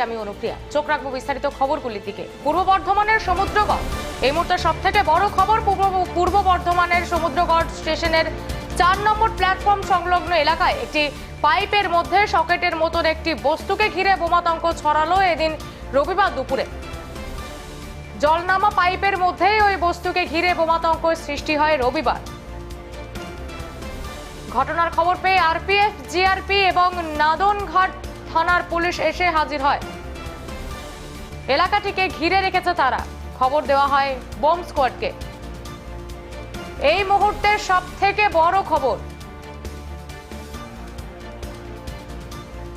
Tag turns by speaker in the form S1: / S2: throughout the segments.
S1: হাজির আমি অনুপ্রিয়া চোখ রাখব বিস্তারিত খবরগুলির দিকে। পূর্ব বর্ধমানের সমুদ্রগড়। এই মুহূর্তে সব থেকে বড় খবর পূর্ব পূর্ব বর্ধমানের সমুদ্রগড় স্টেশনের চার নম্বর প্ল্যাটফর্ম সংলগ্ন এলাকায় একটি পাইপের মধ্যে সকেটের মতন একটি বস্তুকে ঘিরে বোমাতঙ্ক ছড়ালো এদিন রবিবার দুপুরে। জলনামা পাইপের মধ্যেই ওই বস্তুকে ঘিরে বোমাতঙ্ক সৃষ্টি হয় রবিবার। ঘটনার খবর পেয়ে আরপিএফ, জিআরপি এবং নাদনঘাট থানার পুলিশ এসে হাজির হয়। এলাকাটিকে ঘিরে রেখেছে তারা। খবর দেওয়া হয় বোম স্কোয়াডকে। এই মুহূর্তের সব থেকে বড় খবর।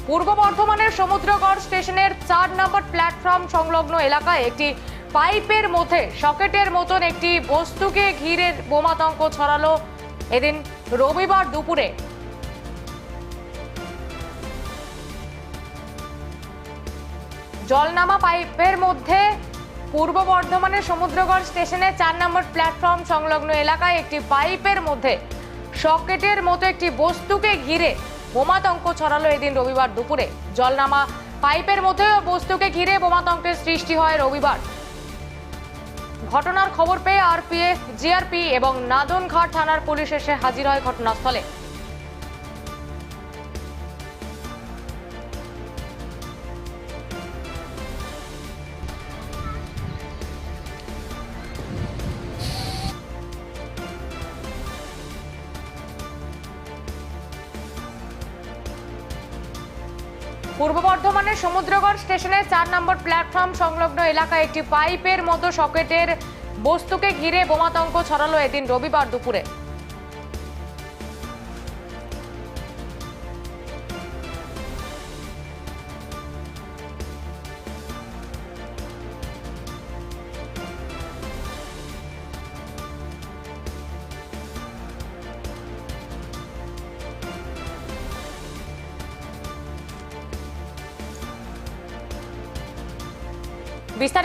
S1: পূর্ব বর্ধমানের সমুদ্রগড় স্টেশনের চার নম্বর প্ল্যাটফর্ম সংলগ্ন এলাকায় একটি পাইপের মধ্যে, সকেটের মতন একটি বস্তুকে ঘিরে বোমাতঙ্ক ছড়ালো। এদিন রবিবার দুপুরে জলনামা পাইপের মধ্যে পূর্ব বর্ধমানের সমুদ্রগড় স্টেশনে চার নম্বর প্ল্যাটফর্ম সংলগ্ন এলাকায় একটি পাইপের মধ্যে সকেটের মতো একটি বস্তুকে ঘিরে বোমাতঙ্ক ছড়ালো এদিন রবিবার দুপুরে। জলনামা পাইপের মধ্যে বস্তুকে ঘিরে বোমাতঙ্কের সৃষ্টি হয় রবিবার। ঘটনার খবর পেয়ে আরপিএফ, জিআরপি এবং নাদনঘাট থানার পুলিশ এসে হাজির হয় ঘটনাস্থলে। পূর্ব বর্ধমানের সমুদ্রগড় স্টেশনের চার নম্বর প্ল্যাটফর্ম সংলগ্ন এলাকায় একটি পাইপের মতো সকেটের বস্তুকে ঘিরে বোমাতঙ্ক ছড়ালো এদিন রবিবার দুপুরে।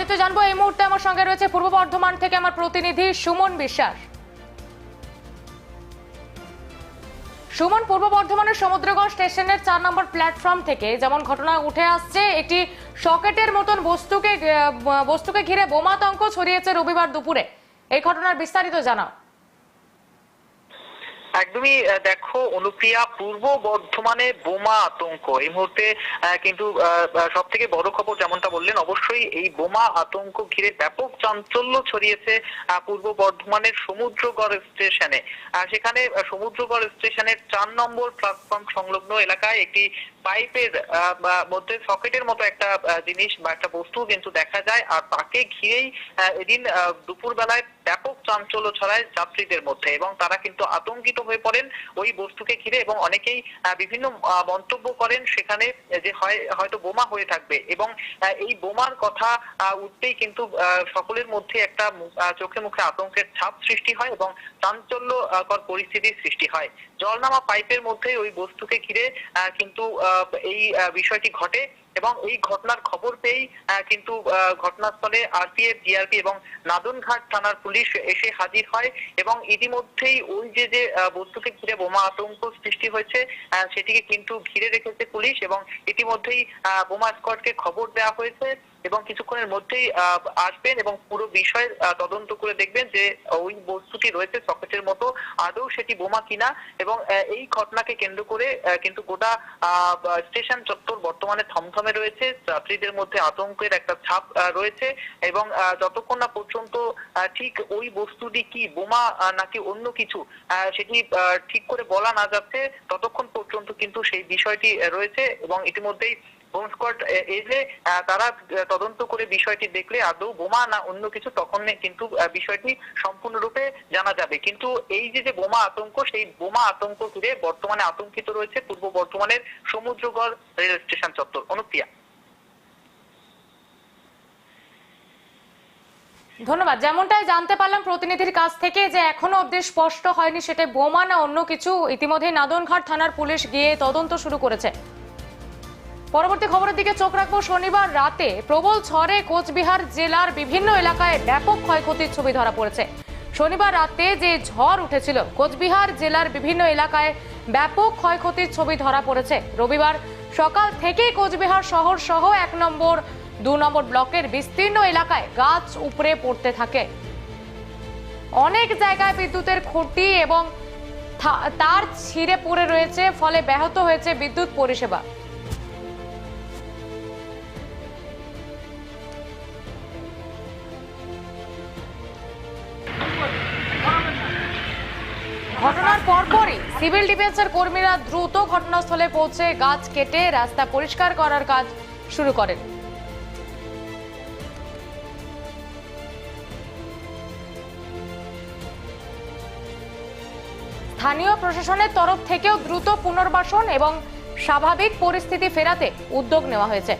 S1: বিস্তারিত জানব, এই মুহূর্তে আমার সঙ্গে রয়েছে পূর্ব বর্ধমান থেকে আমার প্রতিনিধি সুমন বিশ্বাস। সুমন, পূর্ব বর্ধমানের সমুদ্রগঞ্জ স্টেশনের চার নম্বর প্ল্যাটফর্ম থেকে যেমন ঘটনা উঠে আসছে, একটি সকেটের মতন বস্তুকে বস্তুকে ঘিরে বোমাতঙ্ক ছড়িয়েছে রবিবার দুপুরে। এই ঘটনার বিস্তারিত জানাও।
S2: একদমই দেখো, অনুপ্রিয়া পূর্ব বর্ধমানে বোমা আতঙ্ক। এই মুহূর্তে কিন্তু সব থেকে বড় খবর যেমনটা বললেন, অবশ্যই এই বোমা আতঙ্ক ঘিরে ব্যাপক চাঞ্চল্য ছড়িয়েছে পূর্ব বর্ধমানের সমুদ্রগড় স্টেশনে। সেখানে সমুদ্রগড় স্টেশনের চার নম্বর প্ল্যাটফর্ম সংলগ্ন এলাকায় একটি পাইপের মধ্যে সকেটের মতো একটা জিনিস বা একটা বস্তু কিন্তু দেখা যায়। আর তাকে ঘিরেই এদিন দুপুরবেলায় ব্যাপক চাঞ্চল্য ছড়ায় যাত্রীদের মধ্যে এবং তারা কিন্তু আতঙ্কিত হয়ে পড়েন ওই বস্তুকে ঘিরে এবং অনেকেই বিভিন্ন মন্তব্য করেন সেখানে যে হয়, হয়তো বোমা হয়ে থাকবে এবং এই বোমার কথা উঠতেই কিন্তু সকলের মধ্যে একটা চোখে মুখে আতঙ্কের ছাপ সৃষ্টি হয় এবং চাঞ্চল্যকর পরিস্থিতির সৃষ্টি হয়। জলনামা পাইপের মধ্যে ওই বস্তুকে ঘিরে কিন্তু এই বিষয়টি ঘটে এবং এই ঘটনার খবর পেয়েই কিন্তু ঘটনাস্থলে আরপিএফ জিআরপি এবং নাদনঘাট থানার পুলিশ এসে হাজির হয় এবং ইতিমধ্যেই ওই যে যে বস্তুকে ঘিরে বোমা আতঙ্ক সৃষ্টি হয়েছে সেটিকে কিন্তু ঘিরে রেখেছে পুলিশ এবং ইতিমধ্যেই বোমা স্কোয়াডকে খবর দেওয়া হয়েছে। এবং কিছুক্ষণের মধ্যেই আসবেন এবং পুরো বিষয়ের তদন্ত করে দেখবেন যে ওই বস্তুটি রয়েছে সকেটের মতো, আদৌ সেটি বোমা কিনা এবং এই ঘটনাকে কেন্দ্র করে কিন্তু গোটা স্টেশন চত্বর বর্তমানে থমথমে রয়েছে, যাত্রীদের মধ্যে আতঙ্কের একটা ছাপ রয়েছে এবং যতক্ষণ না পর্যন্ত ঠিক ওই বস্তুটি কি বোমা নাকি অন্য কিছু সেটি ঠিক করে বলা না যাচ্ছে, ততক্ষণ পর্যন্ত কিন্তু সেই বিষয়টি রয়েছে এবং ইতিমধ্যেই বোম স্কোয়াড এলে আহ, তারা তদন্ত করে বিষয়টি দেখলে আদৌ বোমা না অন্য কিছু তখন কিন্তু বিষয়টি সম্পূর্ণরূপে জানা যাবে। কিন্তু এই যে যে বোমা আতঙ্ক সেই বোমা আতঙ্ক ঘিরে বর্তমানে আতঙ্কিত রয়েছে পূর্ব সমুদ্রগড় রেল স্টেশন চত্বর। অনুপ্রিয়া।
S1: ধন্যবাদ। যেমনটাই জানতে পারলাম প্রতিনিধির কাছ থেকে যে এখনও অবধি স্পষ্ট হয়নি সেটা বোমা না অন্য কিছু। ইতিমধ্যে নাদনঘাট থানার পুলিশ গিয়ে তদন্ত শুরু করেছে। পরবর্তী খবরের দিকে চোখ রাখব। শনিবার রাতে প্রবল ঝড়ে কোচবিহার জেলার বিভিন্ন এলাকায় ব্যাপক ক্ষয়ক্ষতির ছবি ধরা পড়েছে। শনিবার রাতে যে ঝড় উঠেছিল, কোচবিহার জেলার বিভিন্ন এলাকায় ব্যাপক ক্ষয়ক্ষতির ছবি ধরা পড়েছে। রবিবার সকাল থেকেই কোচবিহার শহর সহ এক নম্বর, দু নম্বর ব্লকের বিস্তীর্ণ এলাকায় গাছ উপড়ে পড়তে থাকে। অনেক জায়গায় বিদ্যুতের খুঁটি এবং তার ছিঁড়ে পড়ে রয়েছে, ফলে ব্যাহত হয়েছে বিদ্যুৎ পরিষেবা। পরপরই সিভিল ডিফেন্সের কর্মীরা দ্রুত ঘটনাস্থলে পৌঁছে গাছ কেটে রাস্তা পরিষ্কার করার কাজ শুরু করেন। স্থানীয় প্রশাসনের তরফ থেকেও দ্রুত পুনর্বাসন এবং স্বাভাবিক পরিস্থিতি ফেরাতে উদ্যোগ নেওয়া হয়েছে।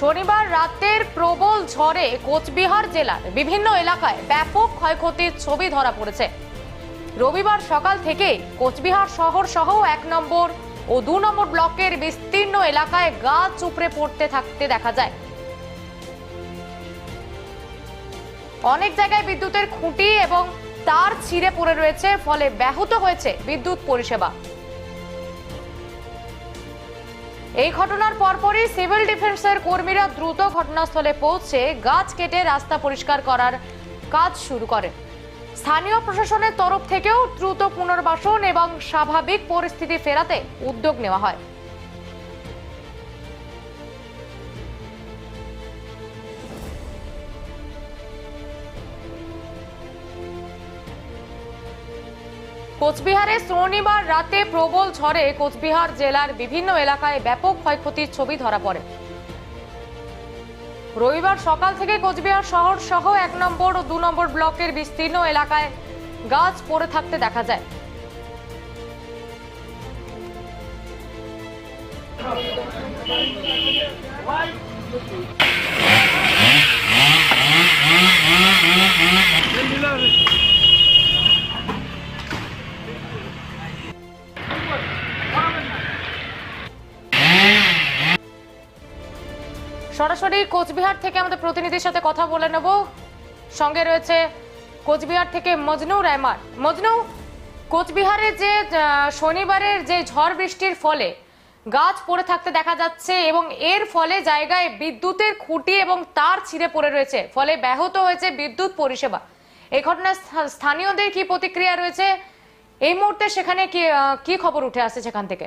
S1: শনিবার রাতের প্রবল ঝড়ে কোচবিহার জেলার বিভিন্ন এলাকায় ব্যাপক ক্ষয়ক্ষতির ছবি ধরা পড়েছে। রবিবার সকাল থেকে কোচবিহার শহর সহ এক নম্বর ও দু নম্বর ব্লকের বিস্তীর্ণ এলাকায় গাছ উপড়ে পড়তে থাকতে দেখা যায়। অনেক জায়গায় বিদ্যুতের খুঁটি এবং তার ছিঁড়ে পড়ে রয়েছে, ফলে ব্যাহত হয়েছে বিদ্যুৎ পরিষেবা। এই ঘটনার পরপরই সিভিল ডিফেন্সের কর্মীরা দ্রুত ঘটনাস্থলে পৌঁছে গাছ কেটে রাস্তা পরিষ্কার করার কাজ শুরু করে স্থানীয় প্রশাসনের তরফ থেকেও দ্রুত পুনর্বাসন এবং স্বাভাবিক পরিস্থিতি ফেরাতে উদ্যোগ নেওয়া হয়। কোচবিহারে শনিবার রাতে প্রবল ঝড়ে কোচবিহার জেলার বিভিন্ন এলাকায় ব্যাপক ক্ষয়ক্ষতির ছবি ধরা পড়ে। রবিবার সকাল থেকে কোচবিহার শহর সহ এক নম্বর ও দু নম্বর ব্লকের বিস্তীর্ণ এলাকায় গাছ পড়ে থাকতে দেখা যায়। সরাসরি কোচবিহার থেকে আমাদের প্রতিনিধির সাথে কথা বলে নেব। সঙ্গে রয়েছে কোচবিহার থেকে মজনু রহমান মজনু, কোচবিহারে যে শনিবারের যে ঝড় বৃষ্টির ফলে গাছ পড়ে থাকতে দেখা যাচ্ছে এবং এর ফলে জায়গায় বিদ্যুতের খুঁটি এবং তার ছিঁড়ে পড়ে রয়েছে, ফলে ব্যাহত হয়েছে বিদ্যুৎ পরিষেবা। এই ঘটনায় স্থানীয়দের কি প্রতিক্রিয়া রয়েছে? এই মুহূর্তে সেখানে কি কি খবর উঠে আসছে সেখান থেকে?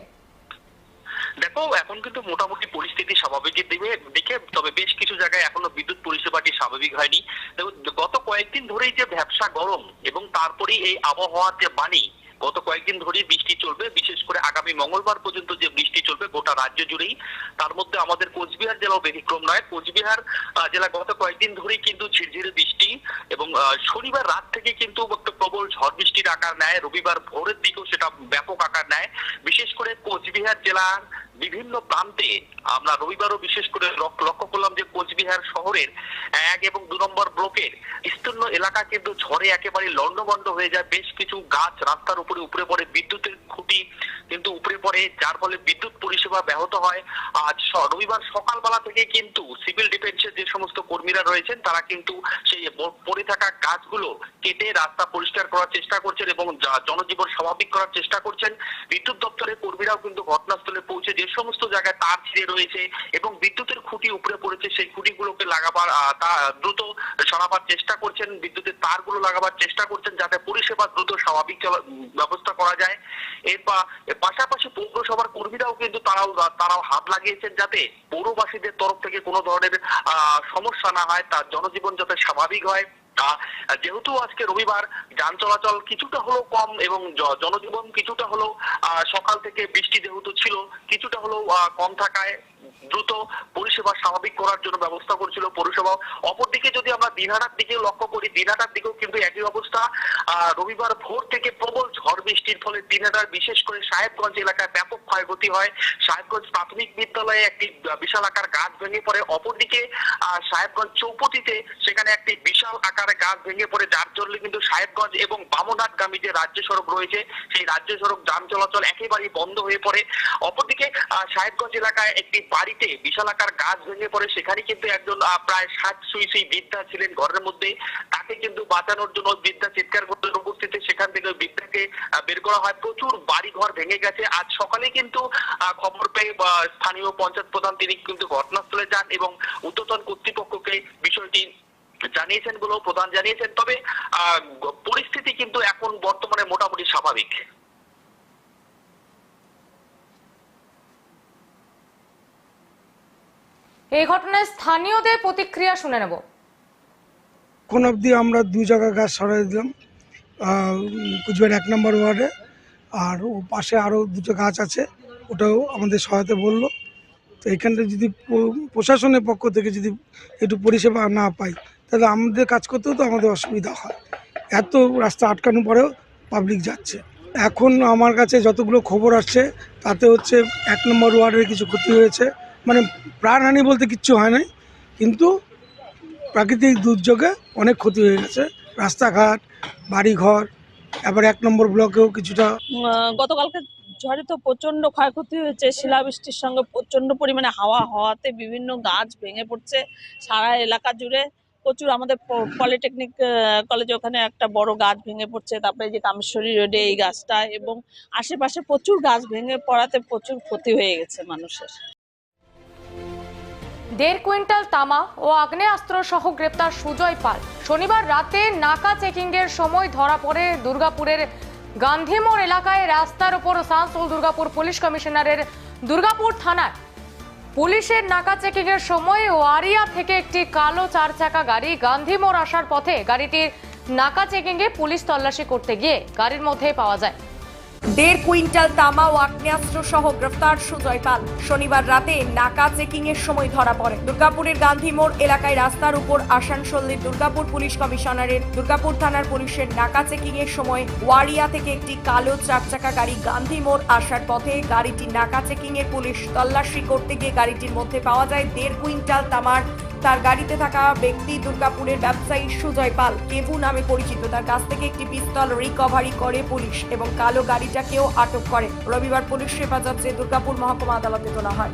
S3: দেখো, এখন কিন্তু মোটামুটি পরিস্থিতি স্বাভাবিকের দিকে দিকে, তবে বেশ কিছু জায়গায় এখনও বিদ্যুৎ পরিষেবাটি স্বাভাবিক হয়নি। গত কয়েকদিন ধরেই যে ব্যবসা গরম এবং তারপরেই এই আবহাওয়ার যে বাণী গত কয়েকদিন ধরেই বৃষ্টি চলবে, বিশেষ করে আগামী মঙ্গলবার পর্যন্ত যে বৃষ্টি চলবে গোটা রাজ্য জুড়েই। তার মধ্যে আমাদের কোচবিহার জেলাও ব্যতিক্রম নয়। কোচবিহার জেলা গত কয়েকদিন ধরেই কিন্তু ঝিরঝিরে বৃষ্টি এবং শনিবার রাত থেকে কিন্তু প্রবল ঝড় বৃষ্টির আকার নেয়। রবিবার ভোরের দিকেও সেটা ব্যাপক আকার নেয়। বিশেষ করে কোচবিহার জেলার বিভিন্ন প্রান্তে আমরা রবিবারও বিশেষ করে লক্ষ্য করলাম যে কোচবিহার শহরের এক এবং দু নম্বর ব্লকের বিস্তীর্ণ এলাকা কিন্তু ঝড়ে একেবারে লন্ডভন্ড হয়ে যায়। বেশ কিছু গাছ, রাস্তার উপরে উপরে পড়ে বিদ্যুতের খুঁটি, কিন্তু উপরে পড়ে যার ফলে বিদ্যুৎ পরিষেবা ব্যাহত হয়। আজ রবিবার সকালবেলা থেকে কিন্তু সিভিল ডিফেন্সের যে সমস্ত কর্মীরা রয়েছেন, তারা কিন্তু সেই পড়ে থাকা গাছগুলো কেটে রাস্তা পরিষ্কার করার চেষ্টা করছেন এবং জনজীবন স্বাভাবিক করার চেষ্টা করছেন। বিদ্যুৎ দপ্তরের কর্মীরাও কিন্তু ঘটনাস্থলে পৌঁছে যে সমস্ত জায়গায় তার ছিঁড়ে রয়েছে এবং বিদ্যুতের খুঁটি উপরে পড়েছে, সেই খুঁটিগুলোকে লাগাবার তা, দ্রুত সরাবার চেষ্টা করছেন। বিদ্যুতের তারগুলো লাগাবার চেষ্টা করছেন যাতে পরিষেবা দ্রুত স্বাভাবিক ব্যবস্থা করা যায়। এর পাশাপাশি পৌরসভার কর্মীরাও কিন্তু তারাও তারাও হাত লাগিয়েছেন যাতে পৌরবাসীদের তরফ থেকে কোনো ধরনের সমস্যা না হয় তার জনজীবন যাতে স্বাভাবিক হয়। যেহেতু আজকে রবিবার যান চলাচল কিছুটা হলেও কম এবং জনজীবন কিছুটা আহ, সকাল থেকে বৃষ্টি যেহেতু ছিল কিছুটা আহ, কম থাকায় দ্রুত পরিষেবা স্বাভাবিক করার জন্য ব্যবস্থা করছিল পৌরসভা অপরদিকে যদি আমরা দিনহাটার দিকে লক্ষ্য করি দিনহাটার দিকেও কিন্তু একই রবিবার ভোর থেকে প্রবল ঝড় বৃষ্টির ফলে দিনহাটার বিশেষ করে সাহেবগঞ্জ এলাকায় ব্যাপক ক্ষয়ক্ষতি হয়। সাহেবগঞ্জ প্রাথমিক বিদ্যালয়ে একটি বিশাল আকার গাছ ভেঙে পড়ে। অপরদিকে সাহেবগঞ্জ চৌপতিতে সেখানে একটি বিশাল আকারে গাছ ভেঙে পড়ে, যার জন্য কিন্তু সাহেবগঞ্জ এবং বামনাথগামী যে রাজ্য সড়ক রয়েছে, সেই রাজ্য সড়ক যান চলাচল একেবারেই বন্ধ হয়ে পড়ে। অপরদিকে সাহেবগঞ্জ এলাকায় একটি বাড়িতে বিশাল আকার গাছ ভেঙে পড়ে। সেখানে কিন্তু একজন প্রায় ষাট সুই সুই বৃদ্ধা ছিলেন ঘরের মধ্যে। তাকে কিন্তু বাঁচানোর জন্য বৃদ্ধা চিৎকার করতে উপস্থিতি সেখান থেকে ওই বৃদ্ধাকে বের করা হয়। প্রচুর বাড়ি ঘর ভেঙে গেছে। আজ সকালে কিন্তু খবর পেয়ে স্থানীয় পঞ্চায়েত প্রধান তিনি কিন্তু ঘটনাস্থলে যান এবং উদ্যতন কর্তৃপক্ষকে বিষয়টি জানিয়েছেন বলেও প্রধান জানিয়েছেন। তবে পরিস্থিতি কিন্তু এখন বর্তমানে মোটামুটি স্বাভাবিক।
S1: এই ঘটনায় স্থানীয়দের প্রতিক্রিয়া শুনে নেব।
S4: কোন অবধি আমরা দু জায়গা গাছ সরাই দিলাম। কুচবিহার এক নম্বর ওয়ার্ডে। আর ও পাশে আরও দুটো গাছ আছে, ওটাও আমাদের সহায়তা বলল। তো এখানটা যদি প্রশাসনের পক্ষ থেকে যদি একটু পরিষেবা না পাই, তাহলে আমাদের কাজ করতেও তো আমাদের অসুবিধা হয়। এত রাস্তা আটকানোর পরেও পাবলিক যাচ্ছে। এখন আমার কাছে যতগুলো খবর আসছে, তাতে হচ্ছে এক নম্বর ওয়ার্ডের কিছু ক্ষতি হয়েছে। মানে প্রাণহানি বলতে কিচ্ছু হয় নাই, কিন্তু প্রাকৃতিক দুর্যোগে অনেক ক্ষতি হয়ে গেছে। রাস্তাঘাট, বাড়িঘর, এবার এক নম্বর ব্লকেও কিছুটা
S5: গতকালকে ঝড়ে তো প্রচণ্ড ক্ষয়ক্ষতি হয়েছে। শিলাবৃষ্টির সঙ্গে প্রচণ্ড পরিমাণে হাওয়া, হওয়াতে বিভিন্ন গাছ ভেঙে পড়ছে সারা এলাকা জুড়ে। প্রচুর আমাদের পলিটেকনিক কলেজে ওখানে একটা বড় গাছ ভেঙে পড়ছে, তারপরে যে কামেশ্বরী রোডে এই গাছটা এবং আশেপাশে প্রচুর গাছ ভেঙে পড়াতে প্রচুর ক্ষতি হয়ে গেছে মানুষের।
S1: দেড় কুইন্টাল তামা ও আগ্নেয়াস্ত্র সহ গ্রেপ্তার সুজয় পাল। শনিবার রাতে নাকা চেকিং এর সময় ধরা পড়ে দুর্গাপুরের গান্ধীমোড় এলাকায় রাস্তার ওপর সানসোল দুর্গাপুর পুলিশ কমিশনারের দুর্গাপুর থানায় পুলিশের নাকা চেকিং এর সময় ওয়ারিয়া থেকে একটি কালো চার চাকা গাড়ি গান্ধীমোড় আসার পথে গাড়িটির নাকা চেকিং এ পুলিশ তল্লাশি করতে গিয়ে গাড়ির মধ্যে পাওয়া যায়।
S6: দেড় কুইন্টাল তামা ও আগ্নেয়াস্ত্র সহ গ্রেফতার সুজয় পাল। শনিবার রাতে নাকা চেকিং এর সময় ধরা পড়ে। দুর্গাপুরের গান্ধী মোড় এলাকায় রাস্তার উপর আসানসোলের দুর্গাপুর পুলিশ কমিশনারের দুর্গাপুর থানার পুলিশের নাকা চেকিং এর সময় ওয়ারিয়া থেকে একটি কালো চার চাকা গাড়ি গান্ধী মোড় আসার পথে গাড়িটি নাকা চেকিং এর পুলিশ তল্লাশি করতে গিয়ে গাড়িটির মধ্যে পাওয়া যায় দেড় কুইন্টাল তামার তার গাড়িতে থাকা ব্যক্তি দুর্গাপুরের ব্যবসায়ী সুজয় পাল। কেবু নামে পরিচিত। তার কাছ থেকে একটি পিস্তল রিকভারি করে পুলিশ এবং কালো গাড়িটাকেও আটক করে। রবিবার পুলিশ হেফাজতে দুর্গাপুর মহকুমা আদালতে তোলা হয়।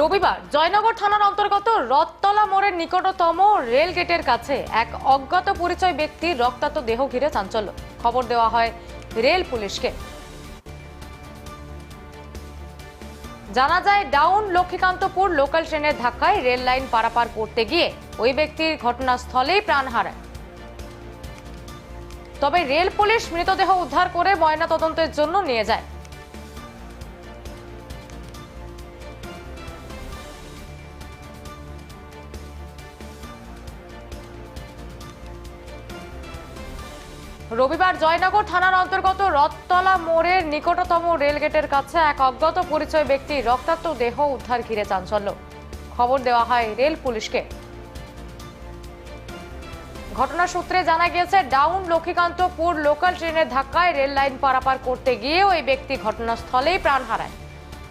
S1: রবিবার জয়নগর থানার অন্তর্গত রথতলা মোড়ের নিকটতম রেল গেটের কাছে এক অজ্ঞাত পরিচয় ব্যক্তির রক্তাক্ত দেহ ঘিরে চাঞ্চল্য। খবর দেওয়া হয় রেল পুলিশকে। জানা যায়, ডাউন লক্ষ্মীকান্তপুর লোকাল ট্রেনের ধাক্কায় রেল লাইন পারাপার করতে গিয়ে ওই ব্যক্তির ঘটনাস্থলেই প্রাণ হারায়। তবে রেল পুলিশ মৃতদেহ উদ্ধার করে ময়নাতদন্তের জন্য নিয়ে যায়। রবিবার জয়নগর থানার অন্তর্গত রথতলা মোড়ের নিকটতম রেলগেটের কাছে এক অজ্ঞাত পরিচয় ব্যক্তি রক্তাক্ত দেহ উদ্ধার ঘিরে চাঞ্চল্য। খবর দেওয়া হয় রেল পুলিশকে। ঘটনা সূত্রে জানা গিয়েছে, ডাউন লক্ষ্মীকান্তপুর লোকাল ট্রেনের ধাক্কায় রেল লাইন পারাপার করতে গিয়ে ওই ব্যক্তি ঘটনাস্থলেই প্রাণ হারায়।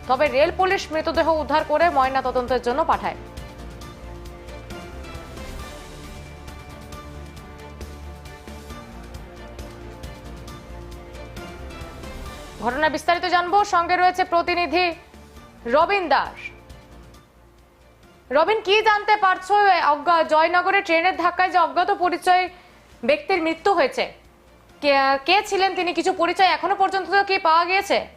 S1: তবে রেল পুলিশ মৃতদেহ উদ্ধার করে ময়না তদন্তের জন্য পাঠায়। ঘটনা বিস্তারিত জানব। সঙ্গে রয়েছে প্রতিনিধি রবিন দাস। রবিন, কি জানতে পারছ? অজ্ঞা- জয়নগরে ট্রেনের ধাক্কায় যে অজ্ঞাত পরিচয় ব্যক্তির মৃত্যু হয়েছে। কে- ছিলেন তিনি? কিছু পরিচয় এখনও পর্যন্ত কি পাওয়া গিয়েছে?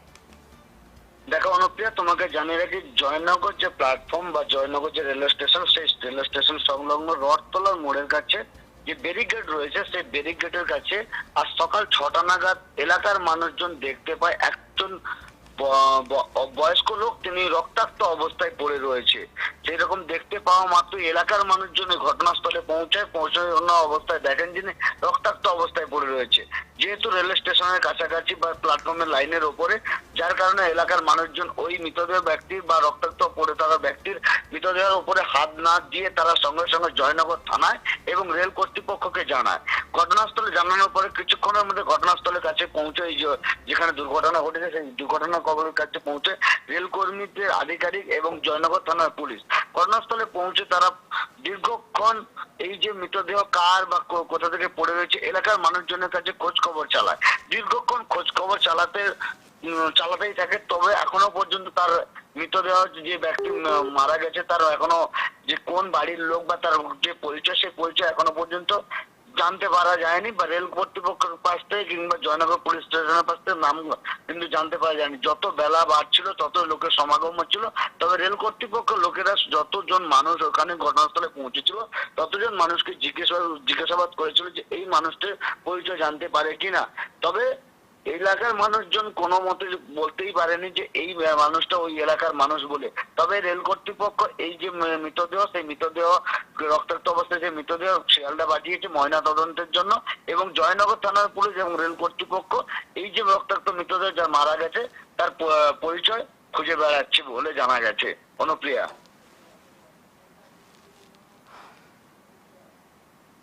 S7: দেখো, অনুপ্রিয়া, তোমাকে জানিয়ে রাখি, জয়নগর যে প্ল্যাটফর্ম বা জয়নগর যে রেলওয়ে স্টেশন সেই রেলওয়ে স্টেশন সংলগ্ন রথতলার মোড়ের কাছে যে ব্যারিকেড রয়েছে, সেই ব্যারিকেডের কাছে আজ সকাল ছটা নাগাদ এলাকার মানুষজন দেখতে পায় একজন বয়স্ক লোক, তিনি রক্তাক্ত অবস্থায় পড়ে রয়েছে। সেরকম দেখতে পাওয়া মাত্র এলাকার মানুষজন ঘটনাস্থলে পৌঁছায় পৌঁছানো অবস্থায় দেখেন যিনি রক্তাক্ত অবস্থায় পড়ে রয়েছে। যেহেতু রেল স্টেশনের কাছাকাছি বা প্ল্যাটফর্মের লাইনের ওপরে, যার কারণে এলাকার মানুষজন ওই মৃতদেহ ব্যক্তির বা রক্তাক্ত পড়ে থাকা ব্যক্তির মৃতদেহের উপরে হাত না দিয়ে তারা সঙ্গে সঙ্গে জয়নগর থানায় এবং রেল কর্তৃপক্ষকে জানায়। ঘটনাস্থলে জানানোর পরে কিছুক্ষণের মধ্যে ঘটনাস্থলের কাছে পৌঁছে যেখানে দুর্ঘটনা ঘটেছে, সেই দুর্ঘটনা কবলের কাছে পৌঁছে রেল কর্মীদের আধিকারিক এবং জয়নগর থানার পুলিশ। ঘটনাস্থলে পৌঁছে তারা দীর্ঘক্ষণ এই যে মৃতদেহ কার বা কোথা থেকে পড়ে রয়েছে, এলাকার মানুষজনের কাছে খোঁজ খবর চালায়। দীর্ঘক্ষণ খোঁজ খবর চালাতে চালাতেই থাকে, তবে এখনও পর্যন্ত তার মৃতদেহ যে ব্যক্তি মারা গেছে, তার এখনও যে কোন বাড়ির লোক বা তার যে পরিচয়, সেই পরিচয় এখনও পর্যন্ত জানতে পারা যায়নি বা রেল কর্তৃপক্ষের পাশ থেকে কিংবা জয়নগর পুলিশ স্টেশনের পাশ থেকে নাম কিন্তু জানতে পারা যায়নি। যত বেলা বাড়ছিল, তত লোকের সমাগম হচ্ছিল। তবে রেল কর্তৃপক্ষ লোকেরা যতজন মানুষ ওখানে ঘটনাস্থলে পৌঁছেছিল, ততজন মানুষকে জিজ্ঞাসাবাদ জিজ্ঞাসাবাদ করেছিল যে এই মানুষটির পরিচয় জানতে পারে কিনা। তবে এলাকার মানুষজন কোনো মতে বলতেই পারেনি যে এই মানুষটা ওই এলাকার মানুষ বলে। তবে রেল কর্তৃপক্ষ এই যে মৃতদেহ, সেই মৃতদেহ, রক্তাক্ত অবস্থায় যে মৃতদেহ শিয়ালদা পাঠিয়েছে ময়না তদন্তের জন্য এবং জয়নগর থানার পুলিশ এবং রেল কর্তৃপক্ষ এই যে রক্তাক্ত মৃতদেহ যা মারা গেছে, তার পরিচয় খুঁজে বেড়াচ্ছে বলে জানা গেছে। অনুপ্রিয়া।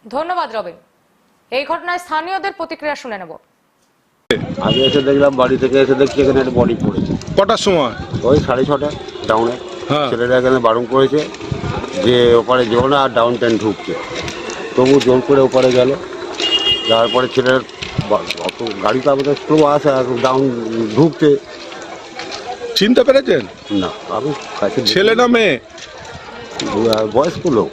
S1: ধন্যবাদ রবিন। এই ঘটনায় স্থানীয়দের প্রতিক্রিয়া শুনে নেব।
S8: আমি এসে দেখলাম বাড়ি থেকে এসে দেখছি এখানে একটা বডি পড়েছে।
S9: কটার সময়?
S8: ওই সাড়ে ছটা ডাউনে
S9: হ্যাঁ।
S8: ছেলেরা এখানে বারণ করেছে যে ওপারে যেও না আর ডাউন ট্রেন ঢুকছে। তবু জোর করে ওপারে গেল। যাওয়ার পরে ছেলের বা- অত গাড়ি তো আমাদের স্লো আসে আর ডাউন ঢুকছে।
S9: চিনতে পেরেছেন?
S8: না আমি কাছে
S9: ছেলে না মেয়ে?
S8: বয়স্ক লোক।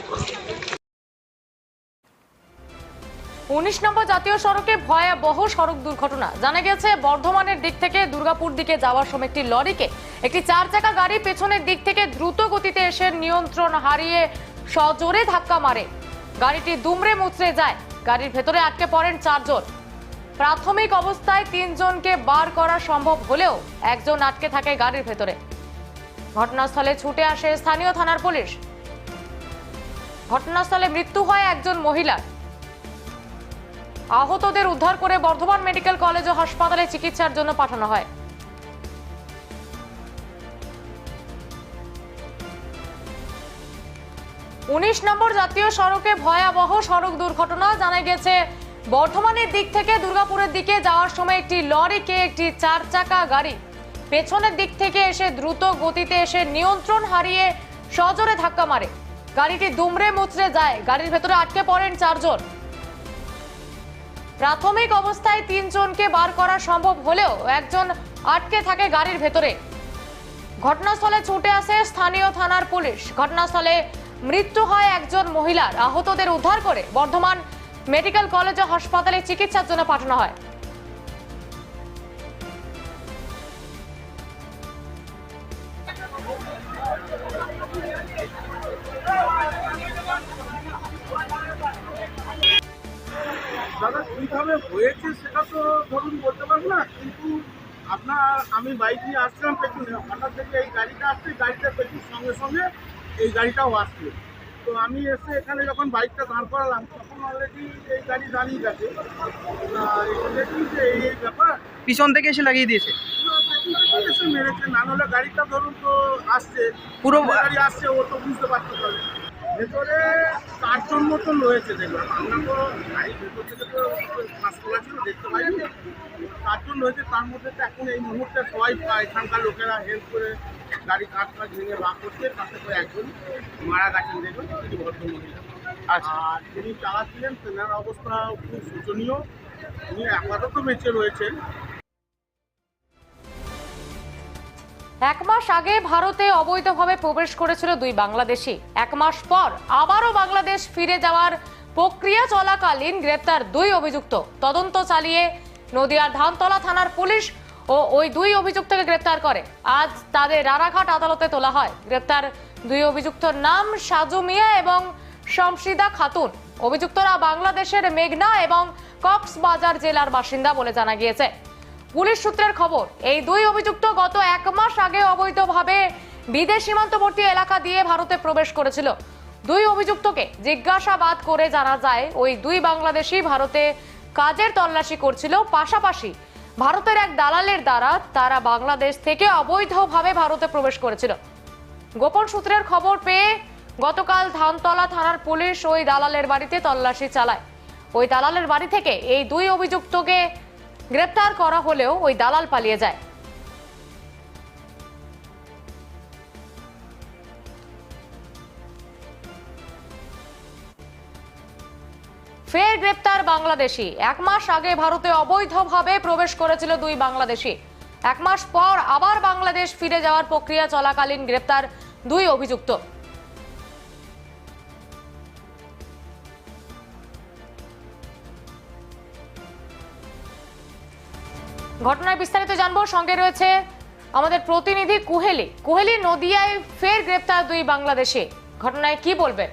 S1: উনিশ নম্বর জাতীয় সড়কে ভয়াবহ সড়ক দুর্ঘটনা। জানা গেছে, বর্ধমানের দিক থেকে দুর্গাপুর দিকে যাওয়ার সময় একটি লরিকে একটি চার চাকা গাড়ি পেছনের দিক থেকে দ্রুত গতিতে এসে নিয়ন্ত্রণ হারিয়ে সজোরে ধাক্কা মারে। গাড়িটি দুমড়ে মুচড়ে যায়। গাড়ির ভেতরে আটকে পড়েন চারজন। প্রাথমিক অবস্থায় তিনজনকে বার করা সম্ভব হলেও একজন আটকে থাকে গাড়ির ভেতরে। ঘটনাস্থলে ছুটে আসে স্থানীয় থানার পুলিশ। ঘটনাস্থলে মৃত্যু হয় একজন মহিলার। আহতদের উদ্ধার করে বর্ধমান মেডিকেল কলেজ ও হাসপাতালে চিকিৎসার জন্য পাঠানো হয়। উনিশ নম্বর জাতীয় সড়কে ভয়াবহ সড়ক দুর্ঘটনা, জানা গেছে বর্ধমানের দিক থেকে দুর্গাপুরের দিকে যাওয়ার সময় একটি লরিকে একটি চার চাকা গাড়ি পেছনের দিক থেকে এসে দ্রুত গতিতে এসে নিয়ন্ত্রণ হারিয়ে সজোরে ধাক্কা মারে। গাড়িটি দুমড়ে মুচড়ে যায়। গাড়ির ভেতরে আটকে পড়েন চারজন। প্রাথমিক অবস্থায় তিনজনকে বার করা সম্ভব হলেও একজন আটকে থাকে গাড়ির ভেতরে। ঘটনাস্থলে ছুটে আসে স্থানীয় থানার পুলিশ। ঘটনাস্থলে মৃত্যু হয় একজন মহিলার। আহতদের উদ্ধার করে বর্ধমান মেডিকেল কলেজ ও হাসপাতালে চিকিৎসার জন্য পাঠানো হয়।
S10: তো বলতে পারব না? কিন্তু আপনার আমি বাইক নিয়ে আসছিলাম পেছনে। হঠাৎ থেকে এই গাড়িটা আসছে গাড়িটা পেছন সঙ্গে সঙ্গে এই গাড়িটাও আসছে। তো আমি এসে এখানে যখন বাইকটা দাঁড় করালাম তখন অলরেডি এই গাড়ি দাঁড়িয়ে গেছে। দেখি যে এই ব্যাপার।
S11: পিছন থেকে এসে লাগিয়ে দিয়েছে?
S10: এসে মেরেছে। না হলে গাড়িটা ধরুন তো আসছে।
S11: পুরো-
S10: গাড়ি আসছে ও তো বুঝতে পারতে পারে ভেতরে চারজন মতন রয়েছে দেখলাম আমরা তো গাড়ি ভেতর থেকে তো ছিল দেখতে পাইনি। চারজন রয়েছে তার মধ্যে তো এখন এই মুহূর্তে সবাই এখানকার লোকেরা হেল্প করে গাড়ি কাঠ কাঠ ভেঙে বার করছে তাতে করে একজন মারা গেছেন দেখুন তিনি ভদ্রমহিলা।
S11: আচ্ছা।
S10: আর যিনি চালাচ্ছিলেন তেনার অবস্থা খুব শোচনীয়। উনি আপাতত বেঁচে রয়েছেন।
S1: এক মাস আগে ভারতে অবৈধভাবে প্রবেশ করেছিল দুই বাংলাদেশি। এক মাস পর আবারও বাংলাদেশ ফিরে যাওয়ার প্রক্রিয়া চলাকালীন গ্রেপ্তার দুই অভিযুক্ত। তদন্ত চালিয়ে নদিয়ার ধানতলা থানার পুলিশ ও ওই দুই অভিযুক্তকে গ্রেপ্তার করে। আজ তাদের রানাঘাট আদালতে তোলা হয়। গ্রেপ্তার দুই অভিযুক্তর নাম সাজু মিয়া এবং শমশিদা খাতুন। অভিযুক্তরা বাংলাদেশের মেঘনা এবং কক্সবাজার জেলার বাসিন্দা বলে জানা গিয়েছে। পুলিশ সূত্রের খবর, এই দুই অভিযুক্ত গত এক মাস আগে অবৈধভাবে বিদেশ সীমান্তবর্তী এলাকা দিয়ে ভারতে প্রবেশ করেছিল। দুই অভিযুক্তকে জিজ্ঞাসাবাদ করে জানা যায়, ওই দুই বাংলাদেশি ভারতে কাজের তল্লাশি করছিল। পাশাপাশি ভারতের এক দালালের দ্বারা তারা বাংলাদেশ থেকে অবৈধভাবে ভারতে প্রবেশ করেছিল। গোপন সূত্রের খবর পেয়ে গতকাল ধানতলা থানার পুলিশ ওই দালালের বাড়িতে তল্লাশি চালায়। ওই দালালের বাড়ি থেকে এই দুই অভিযুক্তকে গ্রেপ্তার করা হলেও ওই দালাল পালিয়ে যায়। ফের গ্রেপ্তার বাংলাদেশি। এক মাস আগে ভারতে অবৈধভাবে প্রবেশ করেছিল দুই বাংলাদেশি। এক মাস পর আবার বাংলাদেশ ফিরে যাওয়ার প্রক্রিয়া চলাকালীন গ্রেপ্তার দুই অভিযুক্ত। ঘটনার বিস্তারিত জানব। সঙ্গে রয়েছে আমাদের প্রতিনিধি কুহেলি। কুহেলি, নদিয়ায় ফের গ্রেপ্তার দুই বাংলাদেশে। ঘটনায় কি বলবেন?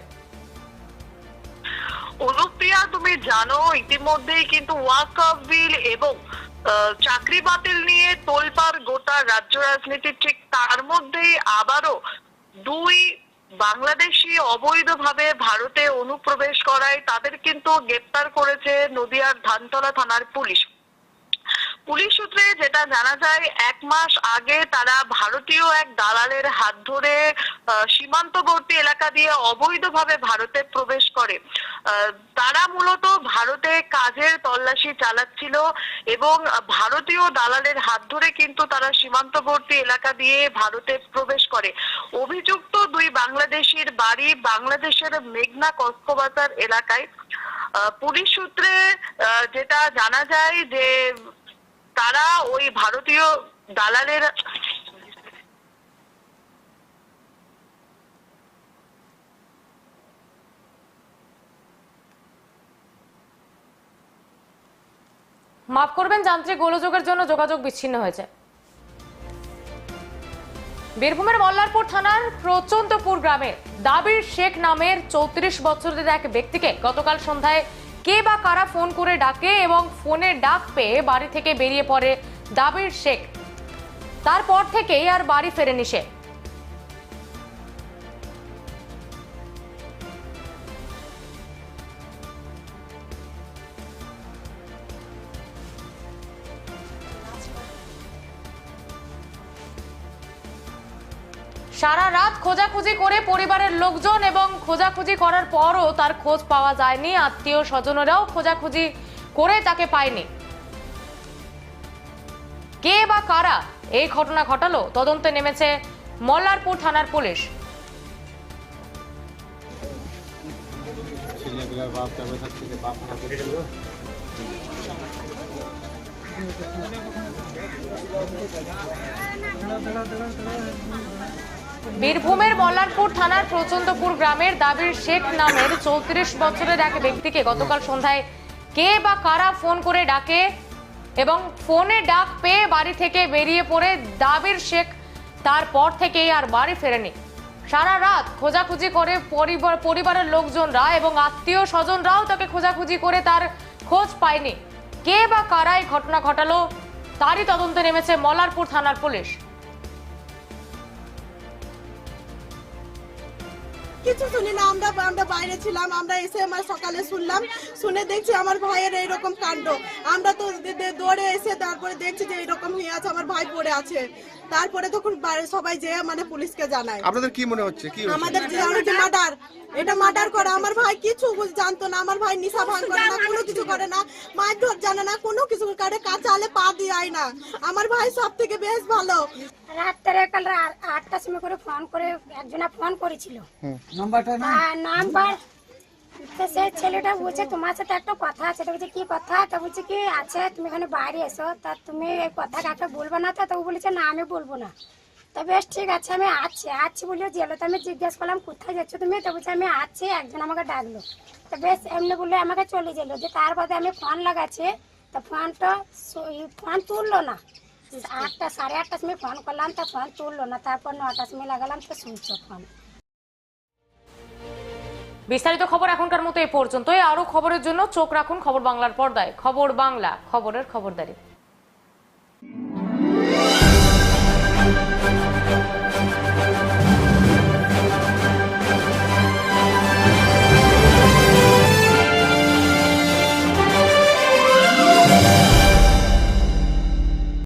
S12: অনুপ্রিয়া, তুমি জানো, ইতিমধ্যেই কিন্তু ওয়াক এবং চাকরি বাতিল নিয়ে তোলপাড় গোটা রাজ্য রাজনীতি, ঠিক তার মধ্যেই আবারও দুই বাংলাদেশি অবৈধভাবে ভারতে অনুপ্রবেশ করায় তাদের কিন্তু গ্রেপ্তার করেছে নদিয়ার ধানতলা থানার পুলিশ। পুলিশ সূত্রে যেটা জানা যায়, এক মাস আগে তারা ভারতীয় এক দালালের হাত ধরে সীমান্তবর্তী এলাকা দিয়ে অবৈধভাবে ভারতে প্রবেশ করে। তারা মূলত ভারতে কাজের তল্লাশি চালাচ্ছিল এবং ভারতীয় দালালের হাত ধরে কিন্তু তারা সীমান্তবর্তী এলাকা দিয়ে ভারতে প্রবেশ করে। অভিযুক্ত দুই বাংলাদেশির বাড়ি বাংলাদেশের মেঘনা কক্সবাজার এলাকায়। পুলিশ সূত্রে যেটা জানা যায় যে তারা ওই ভারতীয় দালালের
S1: মাফ করবেন, যান্ত্রিক গোলযোগের জন্য যোগাযোগ বিচ্ছিন্ন হয়েছে। বীরভূমের মল্লারপুর থানার প্রচন্তপুর গ্রামে দাবির শেখ নামের চৌত্রিশ বছরের এক ব্যক্তিকে গতকাল সন্ধ্যায় কে বা কারা ফোন করে ডাকে এবং ফোনে ডাক পেয়ে বাড়ি থেকে বেরিয়ে পড়ে দাবির শেখ। তারপর থেকেই আর বাড়ি ফেরেনি সে। খোঁজাখুঁজি করে পরিবারের লোকজন এবং খোঁজাখুঁজি করার পরও তার খোঁজ পাওয়া যায়নি। আত্মীয় স্বজনেরাও খোঁজাখুঁজি করে তাকে পায়নি। কে বা কারা এই ঘটনা ঘটালো? তদন্তে নেমেছে মল্লারপুর থানার পুলিশ। বীরভূমের মল্লারপুর থানার প্রচন্দপুর গ্রামের দাবির শেখ নামের চৌত্রিশ বছরের এক ব্যক্তিকে গতকাল সন্ধ্যায় কে বা কারা ফোন করে ডাকে এবং ফোনে ডাক পেয়ে বাড়ি থেকে বেরিয়ে পড়ে দাবির শেখ তারপর থেকেই আর বাড়ি ফেরেনি। সারা রাত খোঁজাখুঁজি করে পরিবার পরিবারের লোকজনরা এবং আত্মীয় স্বজনরাও তাকে খোঁজাখুঁজি করে তার খোঁজ পায়নি। কে বা কারা এই ঘটনা ঘটালো, তারই তদন্তে নেমেছে মল্লারপুর থানার পুলিশ।
S11: কিছু শুনি না আমরা আমরা বাইরে ছিলাম আমরা এসে আমার সকালে শুনলাম শুনে দেখছি আমার ভাইয়ের এইরকম কাণ্ড। আমরা তো দৌড়ে এসে তারপরে দেখছি যে এইরকম হয়ে আছে আমার ভাই পড়ে আছে। তারপরে তখন সবাই যেয়ে মানে পুলিশকে জানায়।
S13: আপনাদের কি মনে হচ্ছে? কি
S11: আমাদের যে মার্ডার এটা মার্ডার করে। আমার ভাই কিছু বুঝ- জানতো না। আমার ভাই নিশা ভাঙ করে না কোনো কিছু করে না। মাছ ধর জানে না কোনো কিছু করে কাঁচা আলে পা দিয়ে আয় না। আমার ভাই সব থেকে বেশ ভালো।
S14: রাত্রে কাল রা- আটটার সময় করে ফোন করে একজনা ফোন করেছিল। নাম্বার তো সেই ছেলেটা বলছে তোমার সাথে একটা কথা আছে। বলছে কি কথা? তো বলছে কি আছে তুমি এখানে বাইরে এসো। তা তুমি এই কথা কাকে বলব না তো? তো ও বলেছে না আমি বলব না। তো বেশ, ঠিক আছে, আমি আছি আছি বলে জেলে তো আমি জিজ্ঞেস করলাম, কোথায় যাচ্ছ তুমি? তো বলছে, আমি আছি, একজন আমাকে ডাকলো। তো বেশ, এমনি বলে আমাকে চলে গেল। যে তার বাদে আমি ফোন লাগাচ্ছি, তো ফোনটা ফোন তুললো না। আটটা, সাড়ে আটটার সময় ফোন করলাম, তো ফোন তুললো না। তারপর নটার সময় লাগালাম, তো অফ ফোন
S1: বিস্তারিত খবর এখনকার মতো এ পর্যন্তই। আরও খবরের জন্য চোখ রাখুন খবর বাংলার পর্দায়। খবর বাংলা, খবরের খবরদারি।